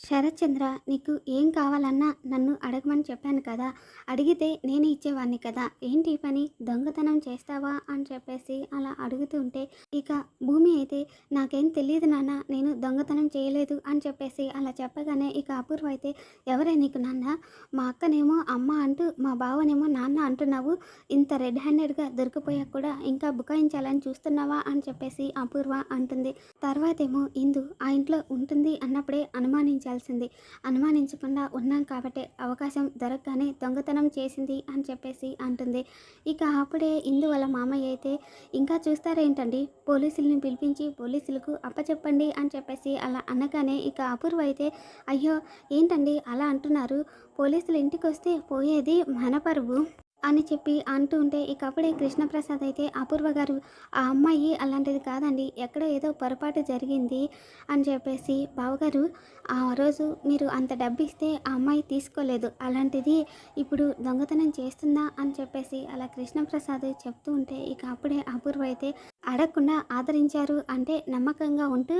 శరత్చంద్ర నీకు ఏం కావాలన్నా నన్ను అడగమని చెప్పాను కదా అడిగితే నేను ఇచ్చేవాడిని కదా ఏంటి పని దొంగతనం చేస్తావా అని చెప్పేసి అలా అడుగుతుంటే ఇక భూమి అయితే నాకేం తెలియదు నాన్న నేను దొంగతనం చేయలేదు అని చెప్పేసి అలా చెప్పగానే ఇక అపూర్వ అయితే ఎవరే నీకు నాన్న మా అక్కనేమో అమ్మ అంటూ మా బావనేమో నాన్న అంటున్నావు ఇంత రెడ్ హ్యాండెడ్గా దొరికిపోయాక కూడా ఇంకా బుకాయించాలని చూస్తున్నావా అని చెప్పేసి అపూర్వ అంటుంది. తర్వాతేమో ఇందు ఆ ఇంట్లో ఉంటుంది అన్నప్పుడే అనుమానించాల్సింది. అనుమానించకుండా ఉన్నాం కాబట్టి అవకాశం దొరకగానే దొంగతనం చేసింది అని చెప్పేసి అంటుంది. ఇక అప్పుడే ఇందు వాళ్ళ మామయ్య అయితే ఇంకా చూస్తారేంటండి? పోలీసుల్ని పిలిపించి పోలీసులకు అప్పచెప్పండి అని చెప్పేసి అలా అనగానే ఇక అపూర్వ అయితే అయ్యో ఏంటండి అలా అంటున్నారు? పోలీసులు ఇంటికి వస్తే పోయేది మన పరువు. అని చెప్పి అంటూ ఉంటే ఇక అప్పుడే కృష్ణప్రసాద్ అయితే అపూర్వ గారు ఆ అమ్మాయి అలాంటిది కాదండి ఎక్కడ ఏదో పొరపాటు జరిగింది అని చెప్పేసి బావగారు ఆ రోజు మీరు అంత డబ్బు ఇస్తే ఆ అమ్మాయి తీసుకోలేదు అలాంటిది ఇప్పుడు దొంగతనం చేస్తుందా అని చెప్పేసి అలా కృష్ణప్రసాద్ చెప్తూ ఉంటే ఇక అప్పుడే అపూర్వ అయితే అడగకుండా ఆదరించారు అంటే నమ్మకంగా ఉంటూ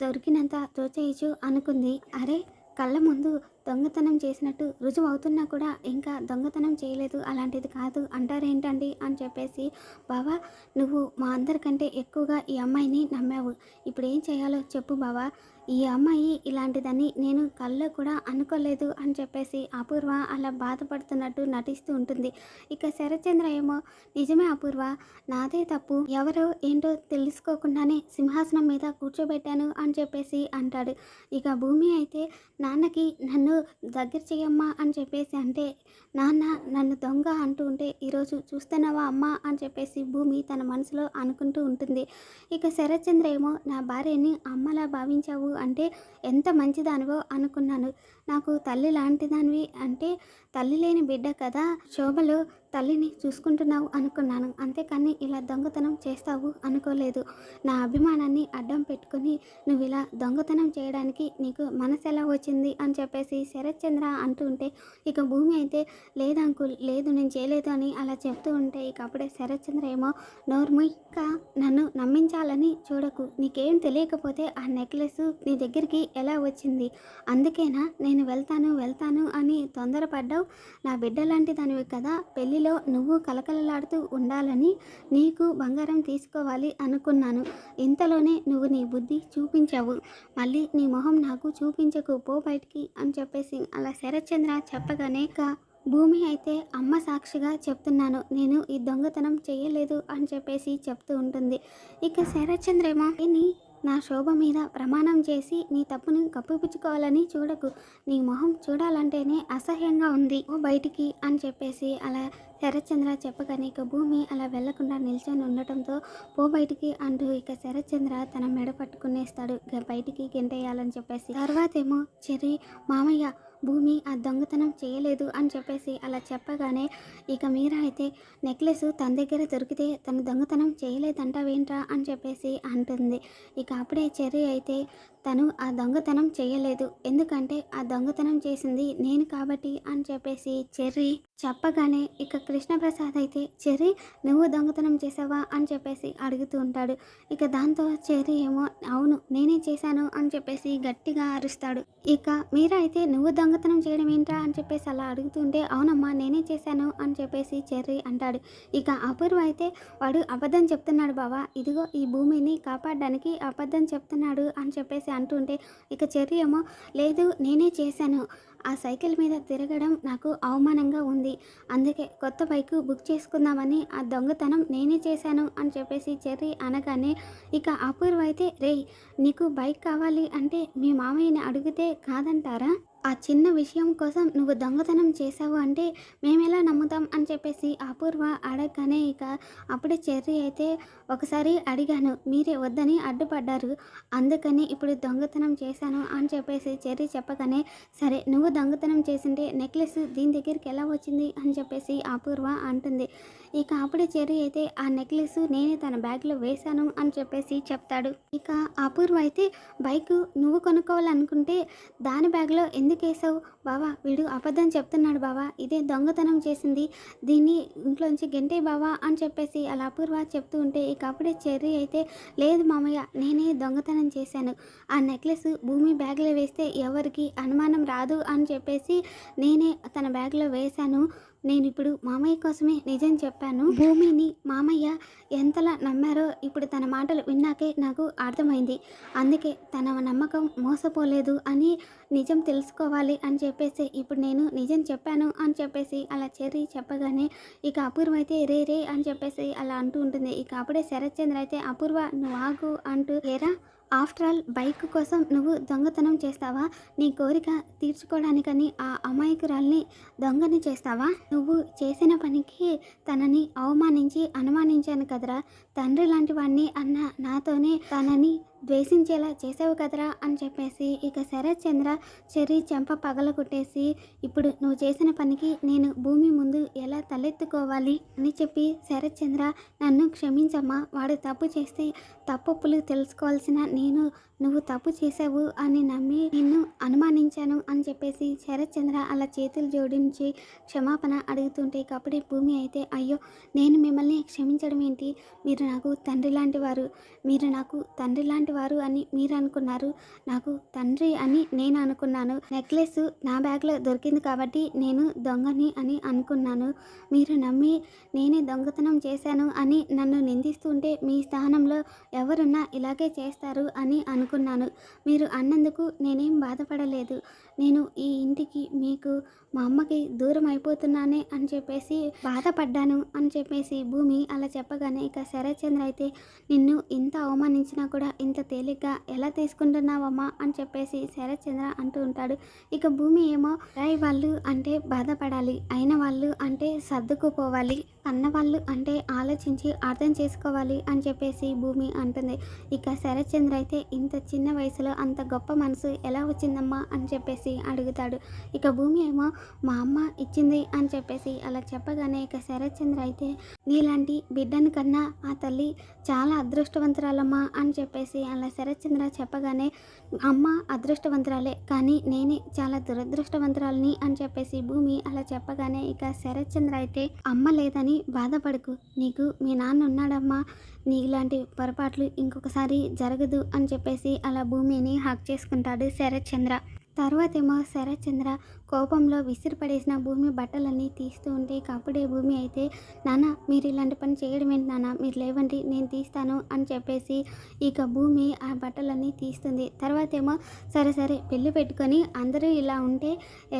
దొరికినంత దోచేయచ్చు అనుకుంది. అరే కళ్ళ ముందు దొంగతనం చేసినట్టు రుజువు అవుతున్నా కూడా ఇంకా దొంగతనం చేయలేదు. అలాంటిది కాదు. అంటారేంటండి? అని చెప్పేసి బావా నువ్వు మా అందరికంటే ఎక్కువగా ఈ అమ్మాయిని నమ్మావు. ఇప్పుడు ఏం చేయాలో చెప్పు బావా. ఈ అమ్మాయి ఇలాంటిదని నేను కళ్ళలో కూడా అనుకోలేదు అని చెప్పేసి అపూర్వ అలా బాధపడుతున్నట్టు నటిస్తూ ఉంటుంది. ఇక శరత్చంద్ర ఏమో నిజమే అపూర్వ. నాదే తప్పు. ఎవరో ఏంటో తెలుసుకోకుండానే సింహాసనం మీద కూర్చోబెట్టాను అని చెప్పేసి అంటాడు. ఇక భూమి అయితే నాన్నకి నన్ను దగ్గర చేయమ్మా అని చెప్పేసి అంటే నాన్న నన్ను దొంగ అంటూ ఉంటే ఈరోజు చూస్తున్నావా అమ్మా అని చెప్పేసి భూమి తన మనసులో అనుకుంటూ ఉంటుంది. ఇక శరత్చంద్ర ఏమో నా భార్యని అమ్మలా భావించావు అంటే ఎంత మంచిదానివో అనుకున్నాను. నాకు తల్లి లాంటిదానివి అంటే తల్లి లేని బిడ్డ కదా శోభలు తల్లిని చూసుకుంటున్నావు అనుకున్నాను. అంతేకాని ఇలా దొంగతనం చేస్తావు అనుకోలేదు. నా అభిమానాన్ని అడ్డం పెట్టుకుని నువ్వు ఇలా దొంగతనం చేయడానికి నీకు మనసు ఎలా వచ్చింది అని చెప్పేసి శరత్చంద్ర అంటూ ఉంటే ఇక భూమి అయితే లేదు అంకుల్ లేదు నేను చేయలేదు అని అలా చెప్తూ ఉంటే ఇక అప్పుడే శరత్చంద్ర ఏమో నోర్ముయిక నన్ను నమ్మించాలని చూడకు. నీకేం తెలియకపోతే ఆ నెక్లెస్ నీ దగ్గరికి ఎలా వచ్చింది? అందుకేనా నేను నేను వెళ్తాను వెళ్తాను అని తొందరపడ్డావు. నా బిడ్డ లాంటి దానివి కదా పెళ్ళిలో నువ్వు కలకలలాడుతూ ఉండాలని నీకు బంగారం తీసుకోవాలి అనుకున్నాను. ఇంతలోనే నువ్వు నీ బుద్ధి చూపించావు. మళ్ళీ నీ మొహం నాకు చూపించకు పో బయటికి అని చెప్పేసి అలా శరత్చంద్ర చెప్పగానే భూమి అయితే అమ్మ సాక్షిగా చెప్తున్నాను. నేను ఈ దొంగతనం చేయలేదు అని చెప్పేసి చెప్తూ ఉంటుంది. ఇక శరత్చంద్ర ఏమో నా శోభ మీద ప్రమాణం చేసి నీ తప్పుని కప్పిపుచ్చుకోవాలని చూడకు. నీ మొహం చూడాలంటేనే అసహ్యంగా ఉంది. ఓ బయటికి అని చెప్పేసి అలా శరత్చంద్ర చెప్పగానే ఇక భూమి అలా వెళ్ళకుండా నిల్చొని ఉండటంతో పో బయటికి అంటూ ఇక శరత్చంద్ర తన మెడ పట్టుకునేస్తాడు. బయటికి గెంటేయాలని చెప్పేసి. తర్వాతేమో చెరి మామయ్య భూమి ఆ దొంగతనం చేయలేదు అని చెప్పేసి అలా చెప్పగానే ఇక మీరా అయితే నెక్లెస్ తన దగ్గర దొరికితే తను దొంగతనం చేయలేదంటావేంట్రా అని చెప్పేసి అంటుంది. ఇక అప్పుడే చెర్రీ అయితే తను ఆ దొంగతనం చేయలేదు. ఎందుకంటే ఆ దొంగతనం చేసింది నేను కాబట్టి అని చెప్పేసి చెర్రీ చెప్పగానే ఇక కృష్ణప్రసాద్ అయితే చెర్రీ నువ్వు దొంగతనం చేసావా? అని చెప్పేసి అడుగుతూ ఉంటాడు. ఇక దాంతో చెర్రీ ఏమో అవును నేనే చేశాను అని చెప్పేసి గట్టిగా అరుస్తాడు. ఇక మీరా అయితే నువ్వు దొంగతనం చేయడం ఏంట్రా? అని చెప్పేసి అలా అడుగుతుంటే అవునమ్మా నేనే చేశాను అని చెప్పేసి చెర్రీ అంటాడు. ఇక అపూర్వ అయితే వాడు అబద్ధం చెప్తున్నాడు బావా ఇదిగో ఈ భూమిని కాపాడడానికి అబద్ధం చెప్తున్నాడు అని చెప్పేసి అంటుంటే ఇక చెర్రీ ఏమో లేదు నేనే చేశాను. ఆ సైకిల్ మీద తిరగడం నాకు అవమానంగా ఉంది. అందుకే కొత్త బైక్ బుక్ చేసుకుందామని ఆ దొంగతనం నేనే చేశాను అని చెప్పేసి చెర్రీ అనగానే ఇక అపూర్వ అయితే రేయ్ నీకు బైక్ కావాలి అంటే మీ మామయ్యని అడిగితే కాదంటారా? ఆ చిన్న విషయం కోసం నువ్వు దొంగతనం చేసావు అంటే మేమెలా నమ్ముతాం? అని చెప్పేసి అపూర్వ అడగగానే ఇక అప్పుడే చెర్రీ అయితే ఒకసారి అడిగాను మీరే వద్దని అడ్డుపడ్డారు. అందుకని ఇప్పుడు దొంగతనం చేశాను అని చెప్పేసి చెర్రీ చెప్పగానే సరే నువ్వు దొంగతనం చేసింటే నెక్లెస్ దీని దగ్గరికి ఎలా వచ్చింది అని చెప్పేసి అపూర్వ అంటుంది. ఇక అప్పుడే చెర్రీ అయితే ఆ నెక్లెస్ నేనే తన బ్యాగ్లో వేశాను అని చెప్పేసి చెప్తాడు. ఇక అపూర్వ అయితే బైక్ నువ్వు కొనుక్కోవాలనుకుంటే దాని బ్యాగ్లో ఎందుకు వేసావు బావా వీడు అబద్ధం చెప్తున్నాడు బావా. ఇదే దొంగతనం చేసింది. దీన్ని ఇంట్లోంచి గెంటే బావా అని చెప్పేసి అలా అపూర్వ చెప్తూ ఉంటే ఇక అప్పుడే చెర్రీ అయితే లేదు మామయ్య నేనే దొంగతనం చేశాను. ఆ నెక్లెస్ భూమి బ్యాగ్లో వేస్తే ఎవరికి అనుమానం రాదు అని చెప్పేసి నేనే తన బ్యాగ్లో వేశాను. నేను ఇప్పుడు మామయ్య కోసమే నిజం చెప్పాను. భూమిని మామయ్య ఎంతలా నమ్మారో ఇప్పుడు తన మాటలు విన్నాకే నాకు అర్థమైంది. అందుకే తన నమ్మకం మోసపోలేదు అని నిజం తెలుసుకోవాలి అని చెప్పేసి ఇప్పుడు నేను నిజం చెప్పాను అని చెప్పేసి అలా చెర్రి చెప్పగానే ఇక అపూర్వ అయితే రే రే అని చెప్పేసి అలా అంటూ ఉంటుంది. ఇక అప్పుడే శరత్ చంద్ర అయితే అపూర్వ నువ్వు ఆగు అంటూ ఏరా ఆఫ్టర్ ఆల్ బైక్ కోసం నువ్వు దొంగతనం చేస్తావా? నీ కోరిక తీర్చుకోవడానికని ఆ అమాయకురాల్ని దొంగని చేస్తావా? నువ్వు చేసిన పనికి తనని అవమానించి అనుమానించాను కదరా. తండ్రి లాంటి వాడిని అన్న నాతోనే తనని ద్వేషించేలా చేసావు కదరా అని చెప్పేసి ఇక శరత్ చంద్ర చెర్రీ చెంప పగల కొట్టేసి ఇప్పుడు నువ్వు చేసిన పనికి నేను భూమి ముందు ఎలా తలెత్తుకోవాలి? అని చెప్పి శరత్ చంద్ర నన్ను క్షమించమ్మా వాడు తప్పు చేస్తే తప్పులు తెలుసుకోవాల్సిన నేను నువ్వు తప్పు చేసావు అని నమ్మి నిన్ను అనుమానించాను అని చెప్పేసి శరత్ చంద్ర అలా చేతులు జోడించి క్షమాపణ అడుగుతుంటే ఇక భూమి అయితే అయ్యో నేను మిమ్మల్ని క్షమించడం ఏంటి? మీరు నాకు తండ్రి లాంటి వారు. మీరు నాకు తండ్రి లాంటి వారు అని మీరు అనుకున్నారు. నాకు తండ్రి అని నేను అనుకున్నాను. నెక్లెస్ నా బ్యాగ్లో దొరికింది కాబట్టి నేను దొంగని అని అనుకున్నాను. మీరు నమ్మి నేనే దొంగతనం చేశాను అని నన్ను నిందిస్తుంటే మీ స్థానంలో ఎవరున్నా ఇలాగే చేస్తారు అని అనుకున్నాను. మీరు అన్నందుకు నేనేం బాధపడలేదు. నేను ఈ ఇంటికి మీకు మా అమ్మకి దూరం అయిపోతున్నానే అని చెప్పేసి బాధపడ్డాను అని చెప్పేసి భూమి అలా చెప్పగానే ఇక శరత్చంద్ర అయితే నిన్ను ఇంత అవమానించినా కూడా ఇంత తేలిగ్గా ఎలా తీసుకుంటున్నావమ్మా అని చెప్పేసి శరత్చంద్ర అంటూ ఉంటాడు. ఇక భూమి ఏమో రాయి వాళ్ళు అంటే బాధపడాలి అయిన వాళ్ళు అంటే సర్దుకుపోవాలి అన్న వాళ్ళు అంటే ఆలోచించి అర్థం చేసుకోవాలి అని చెప్పేసి భూమి అంటుంది. ఇక శరత్చంద్ర అయితే ఇంత చిన్న వయసులో అంత గొప్ప మనసు ఎలా వచ్చిందమ్మా అని చెప్పేసి అడుగుతాడు. ఇక భూమి ఏమో మా అమ్మ ఇచ్చింది అని చెప్పేసి అలా చెప్పగానే ఇక శరత్చంద్ర అయితే నీలాంటి బిడ్డని కన్నా ఆ తల్లి చాలా అదృష్టవంతురాలమ్మా అని చెప్పేసి అలా శరత్చంద్ర చెప్పగానే అమ్మ అదృష్టవంతురాలే కానీ నేనే చాలా దురదృష్టవంతురాలని అని చెప్పేసి భూమి అలా చెప్పగానే ఇక శరత్చంద్ర అయితే అమ్మ లేదని బాధపడకు నీకు మీ నాన్న ఉన్నాడమ్మా నీలాంటి పొరపాట్లు ఇంకొకసారి జరగదు అని చెప్పేసి అలా భూమిని హక్ చేసుకుంటాడు శరత్చంద్ర. తర్వాతేమో శరత్చంద్ర కోపంలో విసిరిపడేసిన భూమి బట్టలన్నీ తీస్తూ ఉంటే ఇక అప్పుడే భూమి అయితే నాన్న మీరు ఇలాంటి పని చేయడం ఏంటి నాన్న? మీరు లేవండి నేను తీస్తాను అని చెప్పేసి ఇక భూమి ఆ బట్టలన్నీ తీస్తుంది. తర్వాత ఏమో సరే సరే పెళ్ళి పెట్టుకొని అందరూ ఇలా ఉంటే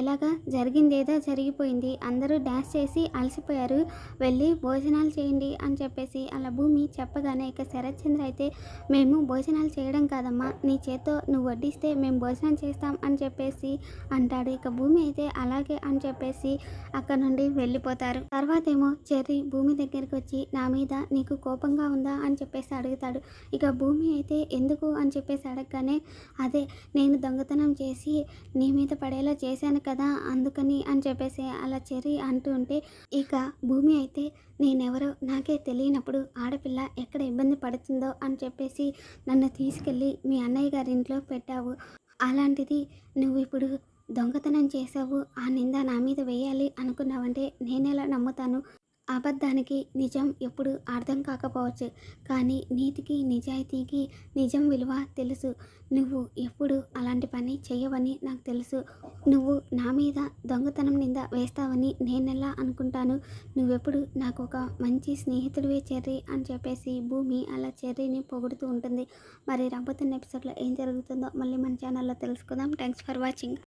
ఎలాగా? జరిగింది ఏదో జరిగిపోయింది. అందరూ డ్యాన్స్ చేసి అలసిపోయారు. వెళ్ళి భోజనాలు చేయండి అని చెప్పేసి అలా భూమి చెప్పగానే ఇక శరత్చంద్ర అయితే మేము భోజనాలు చేయడం కాదమ్మా. నీ చేత్తో నువ్వు వడ్డిస్తే మేము భోజనం చేస్తాం అని చెప్పేసి అంటాడు. ఇక భూమి అయితే అలాగే అని చెప్పేసి అక్కడ నుండి వెళ్ళిపోతారు. తర్వాత ఏమో చెర్రీ భూమి దగ్గరికి వచ్చి నా మీద నీకు కోపంగా ఉందా? అని చెప్పేసి అడుగుతాడు. ఇక భూమి అయితే ఎందుకు? అని చెప్పేసి అడగగానే అదే నేను దొంగతనం చేసి నీ మీద పడేలా చేశాను కదా అందుకని అని చెప్పేసి అలా చెర్రీ అంటూ ఉంటే ఇక భూమి అయితే నేనెవరో నాకే తెలియనప్పుడు ఆడపిల్ల ఎక్కడ ఇబ్బంది పడుతుందో? అని చెప్పేసి నన్ను తీసుకెళ్ళి మీ అన్నయ్య గారి ఇంట్లో పెట్టావు. అలాంటిది నువ్వు ఇప్పుడు దొంగతనం చేసావు ఆ నింద నా మీద వేయాలి అనుకున్నావంటే నేనెలా నమ్ముతాను? అబద్ధానికి నిజం ఎప్పుడు అర్థం కాకపోవచ్చు కానీ నీతికి నిజాయితీకి నిజం విలువ తెలుసు. నువ్వు ఎప్పుడు అలాంటి పని చేయవని నాకు తెలుసు. నువ్వు నా మీద దొంగతనం నింద వేస్తావని నేనెలా అనుకుంటాను? నువ్వెప్పుడు నాకు ఒక మంచి స్నేహితుడివే చెర్రీ అని చెప్పేసి భూమి అలా చెర్రీని పొగుడుతూ ఉంటుంది. మరి రాబోతున్న ఎపిసోడ్లో ఏం జరుగుతుందో మళ్ళీ మన ఛానల్లో తెలుసుకుందాం. Thanks for watching